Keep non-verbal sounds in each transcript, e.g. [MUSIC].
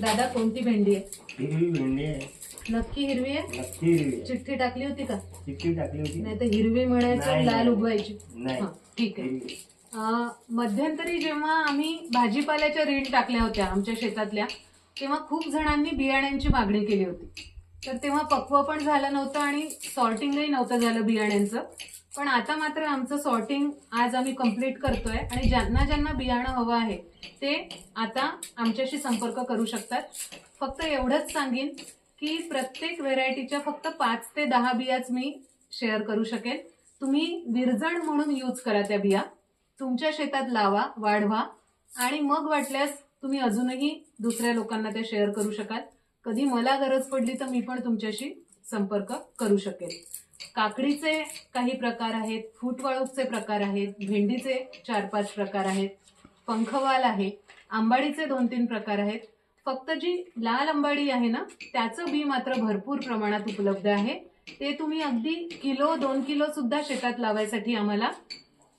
दादा कोणती भेंडी आहे? हिरवी भेंडी आहे. नक्की हिरवी आहे? नक्की हिरवी आहे. चिठ्ठी टाकली होती का? चिठ्ठी टाकली होती. नाही तर हिरवी म्हणायचं नाही, लाल. उगवायची. नाही. हा, ठीक आहे. हिरवी. अं, मध्यंतरी जेव्हा आम्ही भाजीपाल्याच्या रील टाकल्या होत्या आमच्या शेतातल्या तेव्हा खूप जणांनी बियाण्यांची मागणी केली होती. तर तेव्हा पक्व पण झालं नव्हतं आणि सॉर्टिंगही नव्हतं झालं बियाण्यांचं. पण आता मात्र आमचं सॉर्टिंग आज आम्ही कंप्लीट करतोय आणि ज्यांना ज्यांना बियाणं हवं आहे ते आता आमच्याशी संपर्क करू शकतात. फक्त एवढंच सांगेन की प्रत्येक व्हेरायटीच्या फक्त पाच ते दहा बियाच मी शेअर करू शकेन. तुम्ही विरजण म्हणून यूज करा त्या बिया. तुमच्या शेतात लावा वाढवा आणि मग वाटल्यास तुम्ही अजूनही दुसऱ्या लोकांना त्या शेअर करू शकाल. कधी मला गरज पडली तर मी पण तुमच्याशी संपर्क करू शकेल काकडीचे काही प्रकार आहेत फुटवाळूचे प्रकार आहेत भेंडीचे चार पाच प्रकार आहेत पंखवाल आहे आंबाडीचे दोन तीन प्रकार आहेत. फक्त जी लाल आंबाडी आहे ना त्याचं बी मात्र भरपूर प्रमाणात उपलब्ध आहे. ते तुम्ही अगदी किलो दोन किलो सुद्धा शेतात लावायसाठी आम्हाला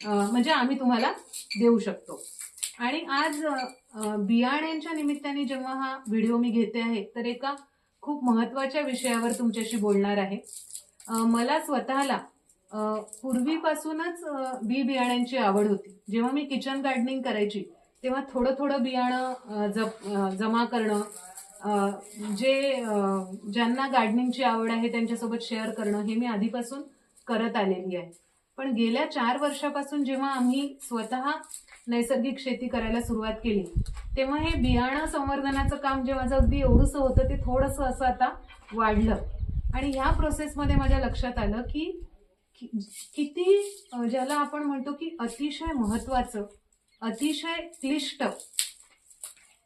म्हणजे आम्ही तुम्हाला देऊ शकतो. आणि आज बियाण्यांच्या निमित्ताने जेव्हा हा व्हिडिओ मी घेते आहे तर एका खूप महत्त्वाच्या विषयावर तुमच्याशी बोलणार आहे. मला स्वतःला पूर्वीपासूनच बी बियाण्यांची आवड होती. जेव्हा मी किचन गार्डनिंग करायची तेव्हा थोडं थोडं बियाणं जप जमा करणं जे ज्यांना गार्डनिंगची आवड आहे त्यांच्यासोबत शेअर करणं हे मी आधीपासून करत आलेली आहे. पण गेल्या चार वर्षापासून जेव्हा आम्ही स्वतः नैसर्गिक शेती करायला सुरुवात केली तेव्हा हे बियाणं संवर्धनाचं काम जे माझं अगदी एवढंसं होतं ते थोडंसं असं आता वाढलं. आणि ह्या प्रोसेसमध्ये माझ्या लक्षात आलं की कि- किती ज्याला आपण म्हणतो की अतिशय महत्वाचं अतिशय क्लिष्ट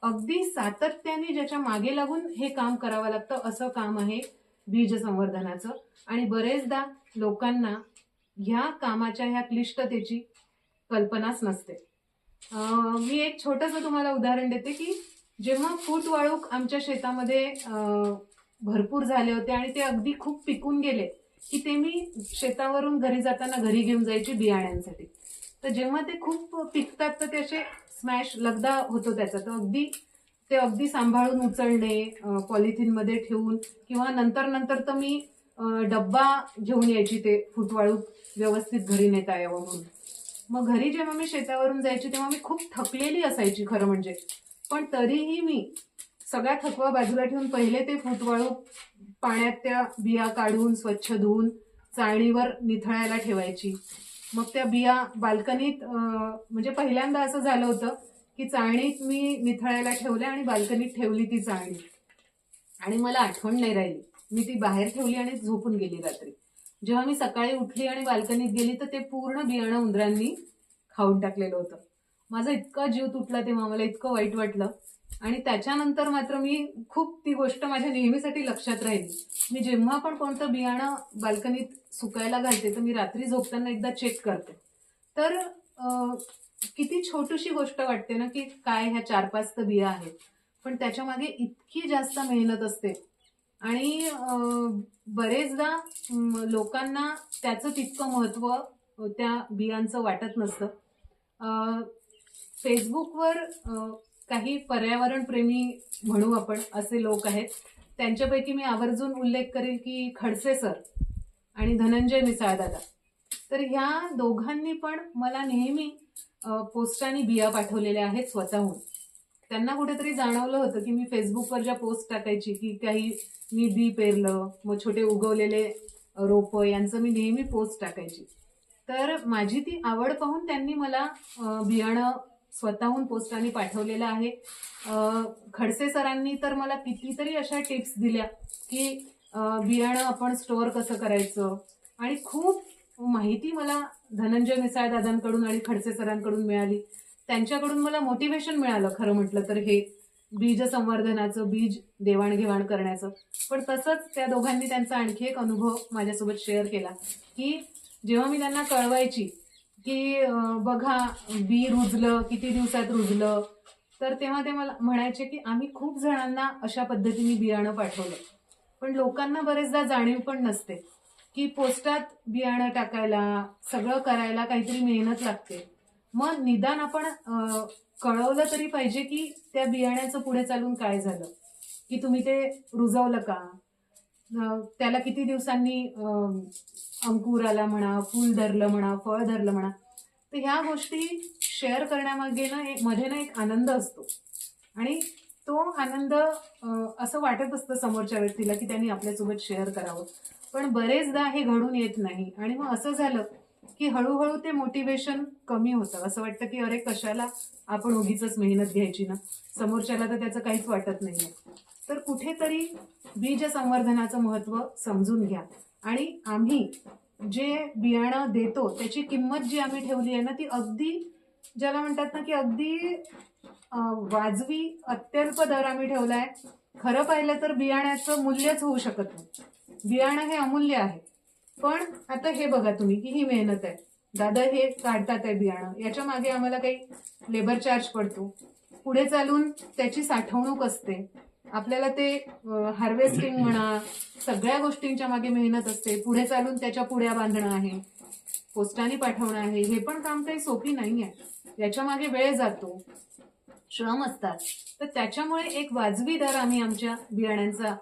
अगदी सातत्याने ज्याच्या मागे लागून हे काम करावं लागतं असं काम आहे बीज संवर्धनाचं आणि बरेचदा लोकांना ह्या कामाच्या ह्या क्लिष्टतेची कल्पनाच नसते. मी एक छोटंसं तुम्हाला उदाहरण देते की जेव्हा फूट वाळूक आमच्या शेतामध्ये भरपूर झाले होते आणि ते अगदी खूप पिकून गेले की ते मी शेतावरून घरी जाताना घरी घेऊन जायची बियाण्यांसाठी. तर जेव्हा ते खूप पिकतात तर ते असे स्मॅश लगदा होतो त्याचा. तर अगदी ते अगदी सांभाळून उचलणे पॉलिथिनमध्ये ठेवून किंवा नंतर नंतर तर मी डब्बा घेऊन यायची ते फुटवाळू व्यवस्थित घरी नेता यावं म्हणून. मग घरी जेव्हा मी शेतावरून जायची तेव्हा मी खूप थकलेली असायची खरं म्हणजे. पण तरीही मी सगळा थकवा बाजूला ठेवून पहिले ते फुटवाळू पाण्यात त्या बिया काढून स्वच्छ धुवून चाळणीवर निथळायला ठेवायची. मग त्या बिया बाल्कनीत म्हणजे पहिल्यांदा असं झालं होतं की चाळणीत मी निथळायला ठेवल्या आणि बाल्कनीत ठेवली ती चाळणी. आणि मला आठवण नाही राहिली. मी ती बाहेर ठेवली आणि झोपून गेली रात्री. जेव्हा मी सकाळी उठली आणि बाल्कनीत गेली तर ते पूर्ण बियाणं उंदरांनी खाऊन टाकलेलं होतं. माझा इतका जीव तुटला तेव्हा मला इतकं वाईट वाटलं. आणि त्याच्यानंतर मात्र मी खूप ती गोष्ट माझ्या नेहमीसाठी लक्षात राहिली. मी जेव्हा पण कोणतं बियाणं बाल्कनीत सुकायला घालते तर मी रात्री झोपताना एकदा चेक करते. तर किती छोटीशी गोष्ट वाटते ना की काय ह्या चार पाच तर बिया आहेत. पण त्याच्यामागे इतकी जास्त मेहनत असते. आणि बरेचदा लोकांना त्याचं तितकं महत्त्व त्या बियांचं वाटत नसतं. फेसबुकवर काही पर्यावरणप्रेमी म्हणू आपण असे लोक आहेत. त्यांच्यापैकी मी आवर्जून उल्लेख करेल की खडसे सर आणि धनंजय मिसाळदादा. तर ह्या दोघांनी पण मला नेहमी पोस्टाने बिया पाठवलेल्या आहेत स्वतःहून. त्यांना कुठेतरी जाणवलं होतं की मी फेसबुकवर ज्या पोस्ट टाकायची की काही मी बी पेरलं मग छोटे उगवलेले रोपं यांचं मी नेहमी पोस्ट टाकायची. तर माझी ती आवड पाहून त्यांनी मला बियाणं स्वतःहून पोस्टाने पाठवलेलं आहे. खडसे सरांनी तर मला कितीतरी अशा टिप्स दिल्या की बियाणं आपण स्टोअर कसं करायचं? आणि खूप माहिती मला धनंजय मिसाळ दादांकडून आणि खडसे सरांकडून मिळाली. त्यांच्याकडून मला मोटिवेशन मिळालं खरं म्हटलं तर हे बीज संवर्धनाचं बीज देवाणघेवाण करण्याचं. पण तसंच त्या दोघांनी त्यांचा आणखी एक अनुभव माझ्यासोबत शेअर केला की जेव्हा मी त्यांना कळवायची की बघा बी रुजलं किती दिवसात रुजलं तर तेव्हा ते मला म्हणायचे की आम्ही खूप जणांना अशा पद्धतीने बियाणं पाठवलं. पण लोकांना बरेचदा जाणीव पण नसते की पोस्टात बियाणं टाकायला सगळं करायला काहीतरी मेहनत लागते. मग निदान आपण कळवलं तरी पाहिजे की त्या बियाण्याचं पुढे चालून काय झालं? की तुम्ही ते रुजवलं का? त्याला किती दिवसांनी अंकुर आला म्हणा फूल धरलं म्हणा फळ धरलं म्हणा तर ह्या गोष्टी शेअर करण्यामागे ना एक मध्ये ना एक आनंद असतो. आणि तो आनंद असं वाटत असतं समोरच्या व्यक्तीला की त्यांनी आपल्यासोबत शेअर करावं. पण बरेचदा हे घडून येत नाही. आणि मग असं झालं की हळूहळू ते मोटिवेशन कमी होतं. असं वाटतं की अरे कशाला आपण उगीच मेहनत घ्यायची ना? समोरच्याला तर त्याचं काहीच वाटत नाहीये. तर कुठेतरी बीज संवर्धनाचं महत्त्व समजून घ्या. आणि आम्ही जे बियाणं देतो त्याची किंमत जी आम्ही ठेवली आहे ना ती अगदी ज्याला म्हणतात ना की अगदी वाजवी अत्यल्प दर आम्ही ठेवलाय. खरं पाहिलं तर बियाण्याचं मूल्यच होऊ शकत नाही. बियाणं हे अमूल्य आहे. पण आता हे बघा तुम्ही की ही मेहनत आहे. दादा हे काढतात आहे बियाणं. याच्या मागे आम्हाला काही लेबर चार्ज पडतो. पुढे चालून त्याची साठवणूक असते. आपल्याला ते हार्वेस्टिंग म्हणा सगळ्या गोष्टींच्या मागे मेहनत असते. पुढे चालून त्याच्या पुड्या बांधणं आहे पोस्टाने पाठवणं आहे हे पण काम काही सोपी नाही आहे याच्या मागे वेळ जातो. श्रम असतात. तर त्याच्यामुळे एक वाजवी दर आम्ही आमच्या बियाण्यांचा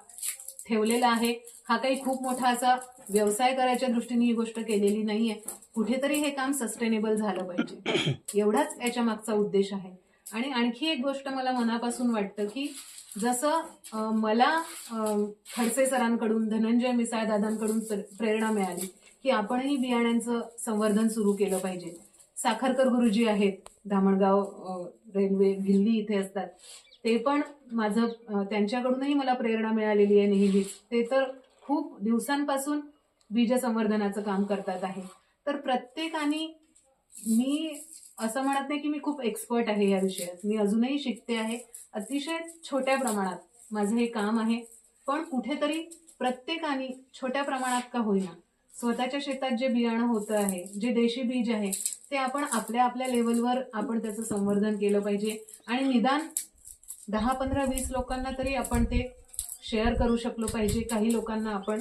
ठेवलेला आहे. हा काही खूप मोठा असा व्यवसाय करायच्या दृष्टीने ही गोष्ट केलेली नाहीये. कुठेतरी हे काम सस्टेनेबल झालं पाहिजे. [COUGHS] एवढाच याच्या मागचा उद्देश आहे. आणि आणखी एक गोष्ट मला मनापासून वाटतं की जसं मला खडसे सरांकडून धनंजय मिसाळ दादांकडून प्र- प्रेरणा मिळाली की आपणही बियाण्यांचं संवर्धन सुरू केलं पाहिजे. साखरकर गुरुजी आहेत धामणगाव रेल्वे गिल्ली इथे असतात. ते पण माझं त्यांच्याकडूनही मला प्रेरणा मिळालेली आहे नेहमीच. ते तर खूप दिवसांपासून बीज संवर्धनाचं काम करतात आहे. तर प्रत्येकाने मी असं म्हणत नाही की मी खूप एक्सपर्ट आहे या विषयात. मी अजूनही शिकते आहे. अतिशय छोट्या प्रमाणात माझं हे काम आहे. पण कुठेतरी प्रत्येकाने छोट्या प्रमाणात का होईना स्वतःच्या शेतात जे बियाणं होतं आहे जे देशी बीज आहे ते आपण आपल्या आपल्या लेवलवर आपण त्याचं संवर्धन केलं पाहिजे. आणि निदान दहा पंधरा वीस लोकांना तरी आपण ते शेअर करू शकलो पाहिजे. काही लोकांना आपण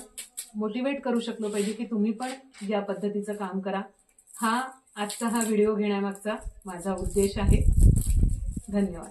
मोटिवेट करू शकलो पाहिजे की तुम्ही पण या पद्धतीचं काम करा. हा आजचा हा व्हिडिओ घेण्यामागचा माझा उद्देश आहे. धन्यवाद.